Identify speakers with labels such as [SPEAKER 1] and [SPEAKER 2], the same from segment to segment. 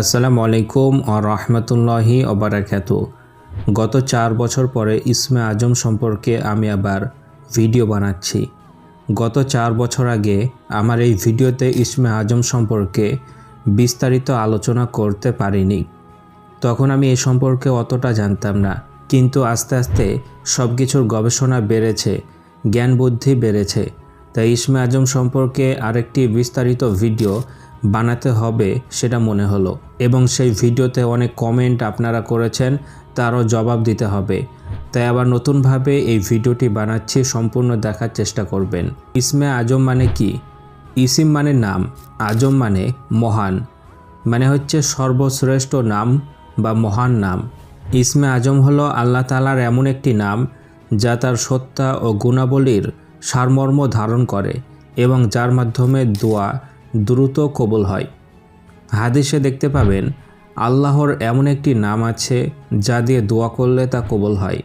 [SPEAKER 1] আসসালামু আলাইকুম ও রহমতুল্লাহি ওবরাকাত গত চার বছর পরে ইসমে আজম সম্পর্কে আমি আবার ভিডিও বানাচ্ছি। গত চার বছর আগে আমার এই ভিডিওতে ইসমে আজম সম্পর্কে বিস্তারিত আলোচনা করতে পারিনি। তখন আমি এ সম্পর্কে অতটা জানতাম না, কিন্তু আস্তে আস্তে সব কিছুর গবেষণা বেড়েছে জ্ঞান বুদ্ধি বেড়েছে। তাই ইসমে আজম সম্পর্কে আরেকটি বিস্তারিত ভিডিও বানাতে হবে সেটা মনে হলো এবং সেই ভিডিওতে অনেক কমেন্ট আপনারা করেছেন, তারও জবাব দিতে হবে। তাই আবার নতুনভাবে এই ভিডিওটি বানাচ্ছি, সম্পূর্ণ দেখার চেষ্টা করবেন। ইসমে আজম মানে কি? ইসিম মানে নাম, আজম মানে মহান। মানে হচ্ছে সর্বশ্রেষ্ঠ নাম বা মহান নাম। ইসমে আজম হলো আল্লাহ তালার এমন একটি নাম, যা তার সত্তা ও গুণাবলীর সারমর্ম ধারণ করে এবং যার মাধ্যমে দোয়া দ্রুত কবুল হয়। হাদিসে দেখতে পাবেন, আল্লাহর এমন একটি নাম আছে যা দিয়ে দোয়া করলে তা কবল হয়।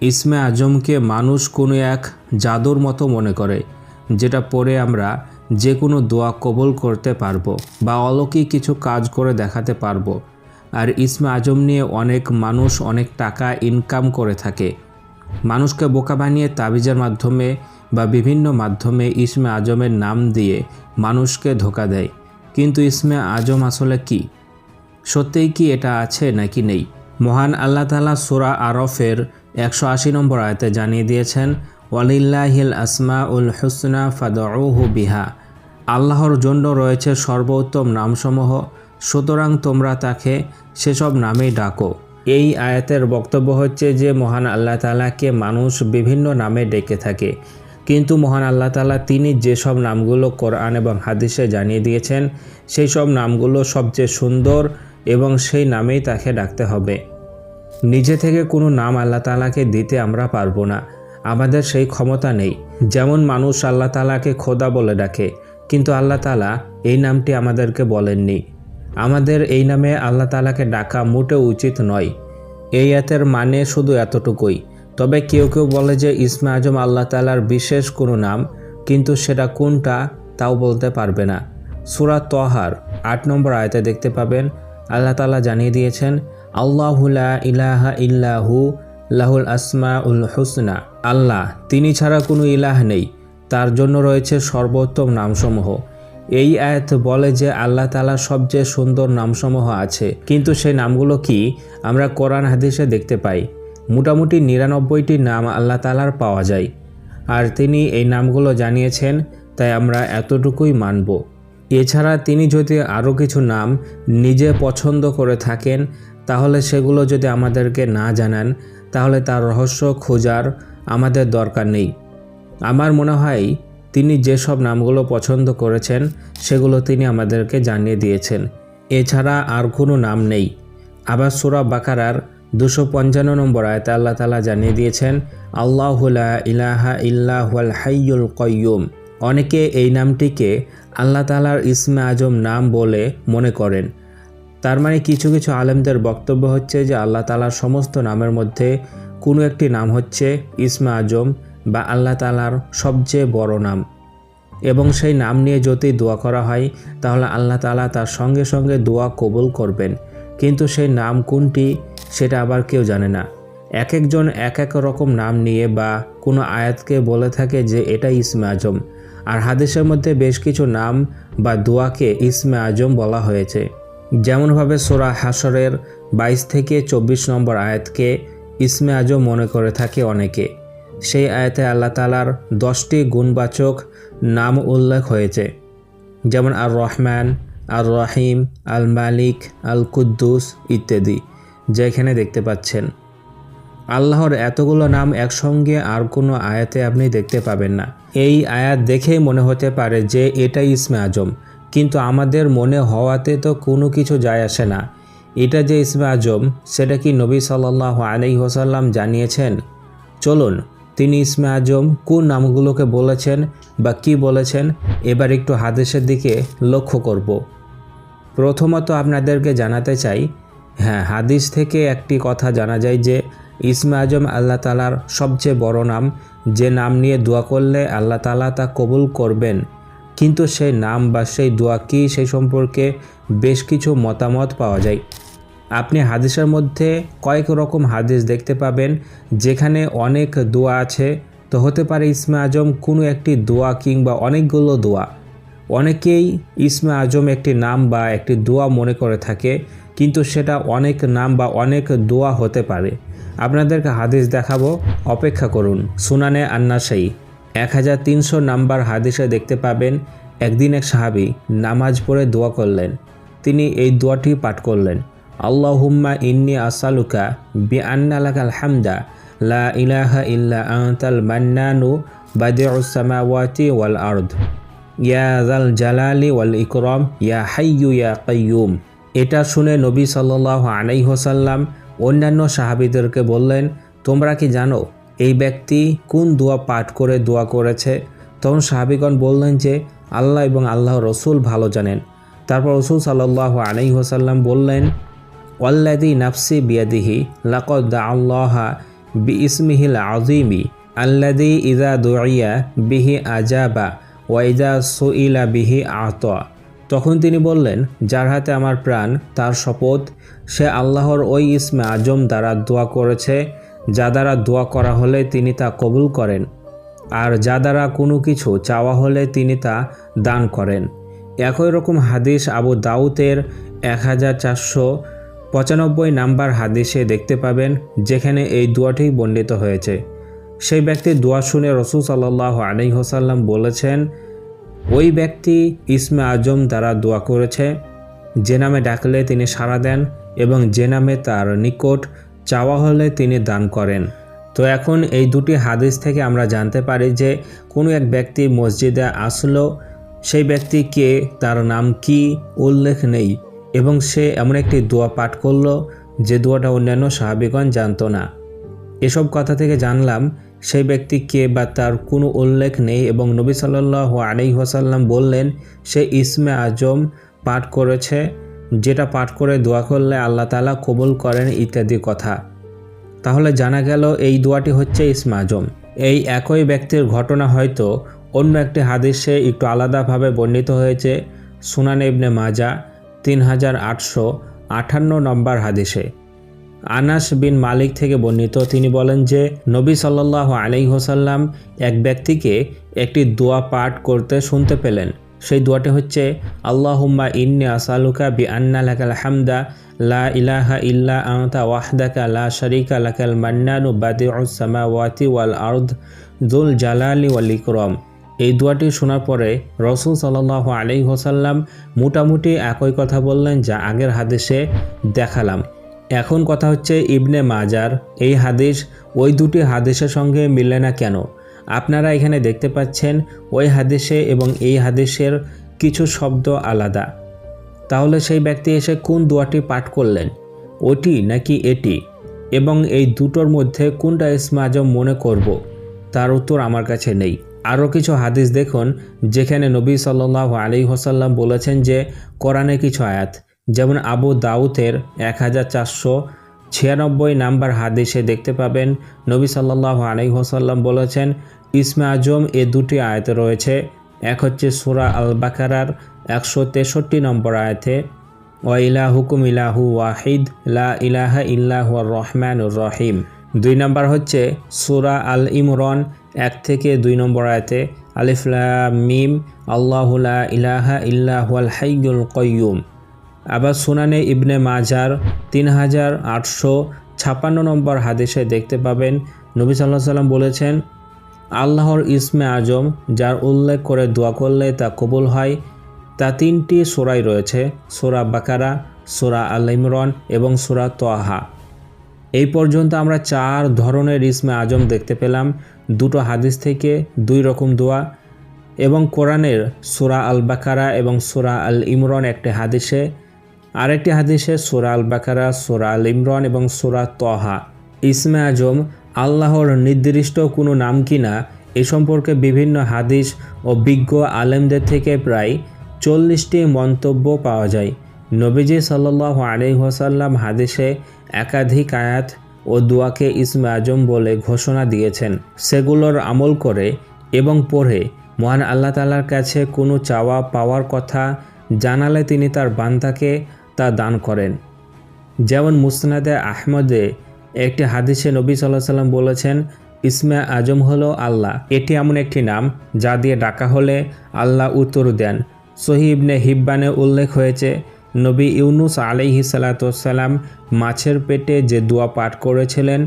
[SPEAKER 1] ইসমে আজমকে মানুষ কোনো এক জাদুর মতো মনে করে, যেটা পড়ে আমরা যে কোনো দোয়া কবল করতে পারব বা অলৌকিক কিছু কাজ করে দেখাতে পারব। আর ইসমে আজম নিয়ে অনেক মানুষ অনেক টাকা ইনকাম করে থাকে। মানুষকে বোকা বানিয়ে তাবিজের মাধ্যমে বিভিন্ন মাধ্যমে ইসমে আজমের নাম দিয়ে মানুষকে ধোকা দেয়। কিন্তু ইসমে আজম আসলে কি? সত্যিই কি এটা আছে নাকি নেই? মহান আল্লাহ তালা সুরা আরফের একশো আশি নম্বর আয়তে জানিয়ে দিয়েছেন, ওয়ালিল্লাহিল আসমা উল হুসনা ফাদহু বিহা। আল্লাহর জন্য রয়েছে সর্বোত্তম নামসমূহ। সুতরাং তোমরা তাকে সেসব নামেই ডাকো। এই আয়াতের বক্তব্য হচ্ছে যে মহান আল্লাহ তালাকে মানুষ বিভিন্ন নামে ডেকে থাকে। কিন্তু মহান আল্লাহ তালা তিনি যেসব নামগুলো কোরআন এবং হাদিসে জানিয়ে দিয়েছেন সেই সব নামগুলো সবচেয়ে সুন্দর এবং সেই নামেই তাকে ডাকতে হবে। নিজে থেকে কোনো নাম আল্লাহ তালাকে দিতে আমরা পারব না। আমাদের সেই ক্ষমতা নেই। যেমন মানুষ আল্লাহ তালাকে খোদা বলে ডাকে, কিন্তু আল্লাহ তালা এই নামটি আমাদেরকে বলেননি। আমাদের এই নামে আল্লাহ তালাকে ডাকা মোটেও উচিত নয়। এই এতের মানে শুধু এতটুকুই। তবে কেউ কেউ বলে যে ইসমে আজম আল্লাহ তালার বিশেষ কোনো নাম, কিন্তু সেটা কোনটা তাও বলতে পারবে না। সুরা তহার, আট নম্বর আয়তে দেখতে পাবেন, আল্লাহ তালা জানিয়ে দিয়েছেন আল্লাহুলা ইলাহা ইল্লাহু লাহুল আসমা উল হুসনা। আল্লাহ, তিনি ছাড়া কোনো ইলাহ নেই, তার জন্য রয়েছে সর্বোত্তম নামসমূহ। এই আয়াত বলে যে আল্লাহ তালার সবচেয়ে সুন্দর নামসমূহ আছে, কিন্তু সেই নামগুলো কি আমরা কোরআন হাদিসে দেখতে পাই? মোটামুটি নিরানব্বইটি নাম আল্লাহ তালার পাওয়া যায়। আর তিনি এই নামগুলো জানিয়েছেন, তাই আমরা এতটুকুই মানব। এছাড়া তিনি যদি আরও কিছু নাম নিজে পছন্দ করে থাকেন, তাহলে সেগুলো যদি আমাদেরকে না জানান, তাহলে তার রহস্য খোঁজার আমাদের দরকার নেই। আমার মনে হয় তিনি যেসব নামগুলো পছন্দ করেছেন, সেগুলো তিনি আমাদেরকে জানিয়ে দিয়েছেন। এছাড়া আর কোনো নাম নেই। আবার সুরা বাকারার দুশো পঞ্চান্ন নম্বর আয়তে আল্লাহ তালা জানিয়ে দিয়েছেন আল্লাহুলা ইলাহা ইল্লাহুল হাইয়ুল কয়ুম অনেকে এই নামটিকে আল্লাহ তালার ইসমে আজম নাম বলে মনে করেন। তার মানে কিছু কিছু আলেমদের বক্তব্য হচ্ছে যে আল্লাহ তালার সমস্ত নামের মধ্যে কোনো একটি নাম হচ্ছে ইসমে আজম বা আল্লাহ তালার সবচেয়ে বড় নাম। এবং সেই নাম নিয়ে যদি দোয়া করা হয়, তাহলে আল্লাহ তালা তার সঙ্গে সঙ্গে দোয়া কবুল করবেন। কিন্তু সেই নাম কোনটি? সেটা আবার কেউ জানে না। এক একজন এক এক রকম নাম নিয়ে বা কোনো আয়াতকে বলে থাকে যে এটা ইসমে আজম। আর হাদিসের মধ্যে বেশ কিছু নাম বা দোয়াকে ইসমে আজম বলা হয়েছে। যেমনভাবে সোরা হাসরের বাইশ থেকে চব্বিশ নম্বর আয়াতকে ইসমে আজম মনে করে থাকে অনেকে। সেই আয়াতে আল্লাহ তালার দশটি গুণবাচক নাম উল্লেখ হয়েছে। যেমন আর রহমান আর রহিম আল মালিক আল কুদ্দুস ইত্যাদি। যেখানে দেখতে পাচ্ছেন। আল্লাহর এতগুলো নাম একসঙ্গে আর কোনো আয়াতে আপনি দেখতে পাবেন না। এই আয়াত দেখেই মনে হতে পারে যে এটাই ইসমে আজম, কিন্তু আমাদের মনে হওয়াতে তো কোনো কিছু যায় আসে না। এটা যে ইসমে আজম, সেটা কি নবী সাল্লাহ আলাই হোসাল্লাম জানিয়েছেন? চলুন, তিনি ইসমে আজম কোন নামগুলোকে বলেছেন বা কি বলেছেন, এবার একটু হাদিসের দিকে লক্ষ্য করব। প্রথমত আপনাদেরকে জানাতে চাই হ্যাঁ হাদিস থেকে একটি কথা জানা যায় যে, ইসমে আজম আল্লাহ তালার সবচেয়ে বড় নাম, যে নাম নিয়ে দোয়া করলে আল্লাহ তালা তা কবুল করবেন। কিন্তু সেই নাম বা সেই দোয়া কি সেই সম্পর্কে বেশ কিছু মতামত পাওয়া যায়। আপনি হাদিসের মধ্যে কয়েক রকম হাদিস দেখতে পাবেন, যেখানে অনেক দোয়া আছে। তো হতে পারে ইসমে আজম কোনো একটি দোয়া কিংবা অনেকগুলো দোয়া। অনেকেই ইসমে আজম একটি নাম বা একটি দোয়া মনে করে থাকে। কিন্তু সেটা অনেক নাম বা অনেক দোয়া হতে পারে। আপনাদেরকে হাদিস দেখাবো। অপেক্ষা করুন। সুনানে আন্নাসাই। এক হাজার তিনশো নাম্বার হাদিসে দেখতে পাবেন, একদিন এক সাহাবি নামাজ পড়ে দোয়া করলেন। তিনি এই দোয়াটি পাঠ করলেন, আল্লাহুম্মা ইন্নি আসালুকা বি আন্নালাকাল হামদা, লা ইলাহা ইল্লা আনতাল মান্নানু বাদিউস সামাওয়াতি ওয়াল আর্দ। ইয়া জাল জালালি ওয়াল ইকরম, ইয়া হাইয়ু ইয়া কাইয়ুম। এটা শুনে নবী সাল্লাহ আলাইহসাল্লাম অন্যান্য সাহাবিদেরকে বললেন, তোমরা কি জানো এই ব্যক্তি কোন দোয়া পাঠ করে দোয়া করেছে? তখন সাহাবিগণ বললেন যে, আল্লাহ এবং আল্লাহ রসুল ভালো জানেন। তারপর রসুল সাল্লাহ আলাইহসাল্লাম বললেন ওয়াল্লাদি নাফসি বিয়াদিহি লাকদ আল্লাহা বি ইসমিহিল আজিমি আল্লাদি ইদা দুইয়া বিহি আজাবা ওয়াইদা সুইলা বিহি আত। তখন তিনি বললেন, যার হাতে আমার প্রাণ, তার শপথ, সে আল্লাহর ওই ইসমে আজম দ্বারা দোয়া করেছে, যা দ্বারা দোয়া করা হলে তিনি তা কবুল করেন, আর যা দ্বারা কোনো কিছু চাওয়া হলে তিনি তা দান করেন। একই রকম হাদিস আবু দাউতের এক হাজার চারশো পঁচানব্বই নাম্বার হাদিসে দেখতে পাবেন, যেখানে এই দোয়াটি বর্ণিত হয়েছে। সেই ব্যক্তির দোয়া শুনে রসুল সাল্লাহ আলিহসাল্লাম বলেছেন ওই ব্যক্তি ইসমে আজম দ্বারা দোয়া করেছে, যে নামে ডাকলে তিনি সাড়া দেন এবং যে নামে তার নিকট চাওয়া হলে তিনি দান করেন। তো এখন এই দুটি হাদিস থেকে আমরা জানতে পারি যে কোনো এক ব্যক্তি মসজিদে আসলো, সেই ব্যক্তি কে, তার নাম কি, উল্লেখ নেই এবং সে এমন একটি দোয়া পাঠ করল, যে দোয়াটা অন্যান্য সাহাবিগণ জানতো না। এসব কথা থেকে জানলাম সেই ব্যক্তি কে বা তার কোনো উল্লেখ নেই এবং নবী সাল্লাহ আলিহাসাল্লাম বললেন, সে ইসমে আজম পাঠ করেছে, যেটা পাঠ করে দোয়া করলে আল্লাহ তালা কবুল করেন ইত্যাদি কথা। তাহলে জানা গেল এই দোয়াটি হচ্ছে ইসমে আজম। এই একই ব্যক্তির ঘটনা হয়তো অন্য একটি হাদিসে একটু আলাদাভাবে বর্ণিত হয়েছে, সুনান ইবনে মাজা তিন হাজার আটশো আটান্ন নম্বর হাদিসে। আনাস বিন মালিক থেকে বর্ণিত। তিনি বলেন যে, নবী সাল্লাহ আলাইহসাল্লাম এক ব্যক্তিকে একটি দোয়া পাঠ করতে শুনতে পেলেন। সেই দোয়াটি হচ্ছে, আল্লাহুম্মা ইন্নি আসালুকা বি আন্না লাকাল হামদা, লা ইলাহা ইল্লা আনতা ওয়াহদাকা লা শারিকা লাকাল মান্নানু বাদিউস সামাওয়াতি ওয়াল আরদ দুল জালালি ওয়াল ইকরম। এই দোয়াটি শোনার পরে রসুল সাল্লাহ আলি হোসাল্লাম মোটামুটি একই কথা বললেন যা আগের হাদিসে দেখালাম। এখন কথা হচ্ছে ইবনে মাজার। এই হাদিস ওই দুটি হাদিসের সঙ্গে মিলে না কেন? আপনারা এখানে দেখতে পাচ্ছেন ওই হাদিসে এবং এই হাদিসের কিছু শব্দ আলাদা। তাহলে সেই ব্যক্তি এসে কোন দোয়াটি পাঠ করলেন? ওটি নাকি এটি? এবং এই দুটোর মধ্যে কোনটা ইসমে আজম মনে করব? তার উত্তর আমার কাছে নেই। আরও কিছু হাদিস দেখুন, যেখানে নবী সাল্লাহ আলী হোসাল্লাম বলেছেন যে, কোরআনে কিছু আয়াত যেমন আবু দাউতের এক হাজার চারশো ছিয়ানব্বই নাম্বার হাদিসে দেখতে পাবেন, নবী সাল্লাহ আলী হোসাল্লাম বলেছেন, ইসমে আজম এ দুটি আয়াতে রয়েছে, এক হচ্ছে সুরা আল বাকারার একশো তেষট্টি নম্বর আয়াতে, ওয়া ইলাহুকুম ইলাহু ওয়াহিদ, লা ইলাহা ইল্লাহু রহমানুর রহিম দুই নম্বর হচ্ছে সুরা আল ইমরন এক থেকে দুই নম্বর আয়তে আলিফলা মিম আল্লাহুলা ইলাহা ইল্লাহুয়াল হাইগুল কয়ুম আবার সুনানে ইবনে মাজার তিন হাজার আটশো ছাপ্পান্ন নম্বর হাদিসে দেখতে পাবেন, নবী সাল্লাহ সাল্লাম বলেছেন, আল্লাহর ইসমে আজম, যার উল্লেখ করে দোয়া করলে তা কবুল হয়, তা তিনটি সোরাই রয়েছে, সোরা বাকারা, সোরা আল ইমরন এবং সোরা তোয়াহা। এই পর্যন্ত আমরা চার ধরনের ইসমে আজম দেখতে পেলাম, দুটো হাদিস থেকে দুই রকম দোয়া এবং কোরআনের সোরা আল বাকারা এবং সোরা আল ইমরন একটি হাদিসে আরেকটি হাদিসে সুরা আল বাকারা সুরা আল ইমরন এবং সোরা তহা। ইসমে আজম, আল্লাহর নির্দিষ্ট কোনো নাম কিনা এ সম্পর্কে বিভিন্ন হাদিস ও বিজ্ঞ আলেমদের থেকে প্রায় চল্লিশটি মন্তব্য পাওয়া যায়। নবীজি সাল্লাহ আলিহাসাল্লাম হাদিসে একাধিক আয়াত ও দোয়াকে ইসমে আজম বলে ঘোষণা দিয়েছেন। সেগুলোর আমল করে এবং পড়ে মহান আল্লাহ তালার কাছে কোনো চাওয়া পাওয়ার কথা জানালে তিনি তার বান্দাকে তা দান করেন। যেমন মুসনাদে আহমদে একটি হাদিসে নবী সাল্লাহ সাল্লাম বলেছেন, ইসমে আজম হলো আল্লাহ। এটি এমন একটি নাম যা দিয়ে ডাকা হলে আল্লাহ উত্তর দেন। সহিবনে হিব্বানে উল্লেখ হয়েছে, নবী ইউনুস আলাইহি সালাতাম মাছের পেটে যে দোয়া পাঠ করেছিলেন,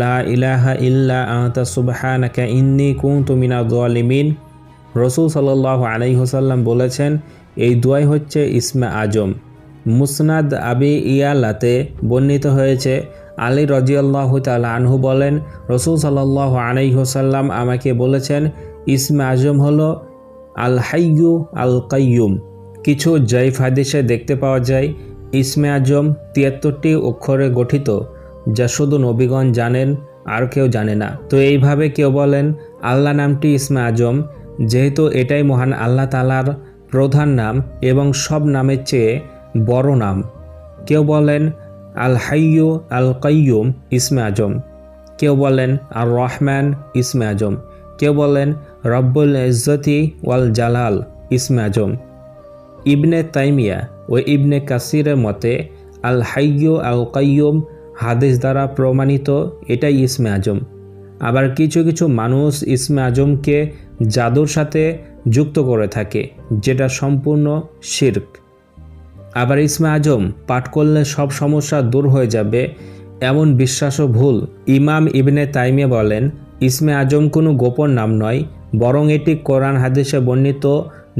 [SPEAKER 1] লা ইলাহা ইল্লা আহতা সুবহানাকা ইন্নি কুনতু মিনা দোয়ালিমিন রসুল সাল্লাহ আলাইহসাল্লাম বলেছেন, এই দোয়াই হচ্ছে ইসমে আজম। মুসনাদ আবি ইয়ালাতে বর্ণিত হয়েছে। আলী রজিয়াল্লাহ তাল আনহু বলেন, রসুল সাল্লাহ আলাইহসাল্লাম আমাকে বলেছেন, ইসমে আজম হল আল হাইয়ু আল কাইয়ুম কিছু জৈফ হাদিসে দেখতে পাওয়া যায়, ইসমে আজম তিয়াত্তরটি অক্ষরে গঠিত, যা শুধু নবীগণ জানেন, আর কেউ জানে না। তো এইভাবে কেউ বলেন, আল্লাহ নামটি ইসমে আজম, যেহেতু এটাই মহান আল্লাহ তালার প্রধান নাম এবং সব নামের চেয়ে বড় নাম। কেউ বলেন আল হাইয়ু আল কাইয়ুম ইসমে আজম। কেউ বলেন আর রহমান ইসমে আজম। কেউ বলেন, রব্বুল ইজ্জতি ওয়াল জালাল ইসমে আজম। ইবনে তাইমিয়া ও ইবনে কাসিরের মতে আল হাইয়ু আল কাইয়ুম হাদিস দ্বারা প্রমাণিত এটাই ইসমে আজম। আবার কিছু কিছু মানুষ ইসমে আজমকে জাদুর সাথে যুক্ত করে থাকে, যেটা সম্পূর্ণ শির্ক। আবার ইসমে আজম, পাঠ করলে সব সমস্যা দূর হয়ে যাবে, এমন বিশ্বাসও ভুল। ইমাম ইবনে তাইমে বলেন, ইসমে আজম কোনো গোপন নাম নয়, বরং এটি কোরআন হাদিসে বর্ণিত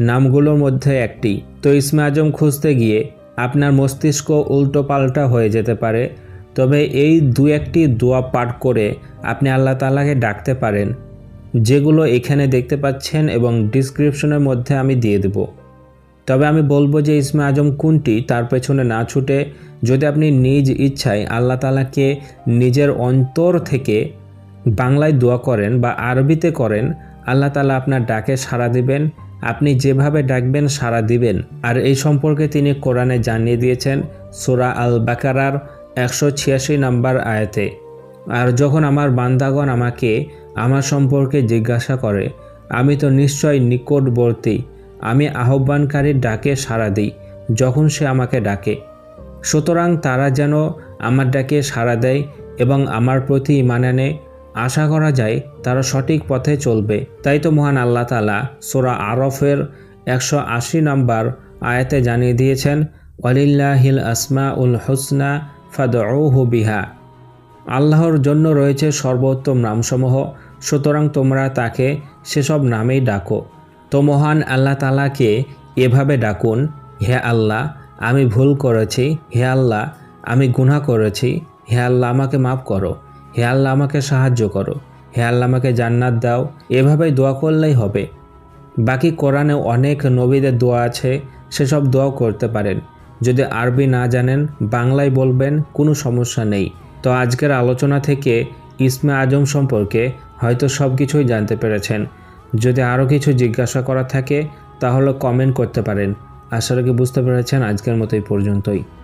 [SPEAKER 1] নামগুলোর মধ্যে একটি। তো ইসমে আজম খুঁজতে গিয়ে আপনার মস্তিষ্ক উল্টো পাল্টা হয়ে যেতে পারে, তবে এই দু একটি দোয়া পাঠ করে আপনি আল্লাহ তালাকে ডাকতে পারেন, যেগুলো এখানে দেখতে পাচ্ছেন এবং ডিসক্রিপশনের মধ্যে আমি দিয়ে দেব। তবে আমি বলব যে ইসমে আজম কোনটি? তার পেছনে না ছুটে যদি আপনি নিজ ইচ্ছায় আল্লাহ তালাকে নিজের অন্তর থেকে বাংলায় দোয়া করেন বা আরবিতে করেন, আল্লাহ তালা আপনার ডাকে সাড়া দিবেন। আপনি যেভাবে ডাকবেন সাড়া দিবেন। আর এই সম্পর্কে তিনি কোরআনে জানিয়ে দিয়েছেন, সোরা আল বাকারার একশো ছিয়াশি নাম্বার আয়াতে। আর যখন আমার বান্দাগণ আমাকে আমার সম্পর্কে জিজ্ঞাসা করে, আমি তো নিশ্চয় নিকটবর্তী আমি আহ্বানকারীর ডাকে সাড়া দিই, যখন সে আমাকে ডাকে। সুতরাং তারা যেন আমার ডাকে সাড়া দেয় এবং আমার প্রতি ইমান আনে, আশা করা যায় তারা সঠিক পথে চলবে। তাই তো মহান আল্লাহ তালা সোরা আরফের একশো আশি নম্বর আয়াতে জানিয়ে দিয়েছেন, ওয়ালিল্লাহিল আসমা উল হুসনা ফাদউ বিহা। আল্লাহর জন্য রয়েছে সর্বোত্তম নামসমূহ। সুতরাং তোমরা তাকে সেসব নামেই ডাকো। তো মহান আল্লাহ তালাকে এভাবে ডাকুন, হে আল্লাহ, আমি ভুল করেছি। হে আল্লাহ, আমি গুনাহ করেছি। হে আল্লাহ, আমাকে মাফ করো। হে আল্লাহ, আমাকে সাহায্য করো। হে আল্লাহ, আমাকে জান্নাত দাও। এভাবেই দোয়া করলেই হবে। বাকি কোরআনে অনেক নবীদের দোয়া আছে, সেসব দোয়াও করতে পারেন। যদি আরবি না জানেন, বাংলায় বলবেন, কোনো সমস্যা নেই। তো আজকের আলোচনা থেকে ইসমে আজম সম্পর্কে হয়তো সব কিছুই জানতে পেরেছেন। যদি আরও কিছু জিজ্ঞাসা করা থাকে, তাহলে কমেন্ট করতে পারেন। আশা রাখি বুঝতে পেরেছেন আজকের মতো এই পর্যন্তই।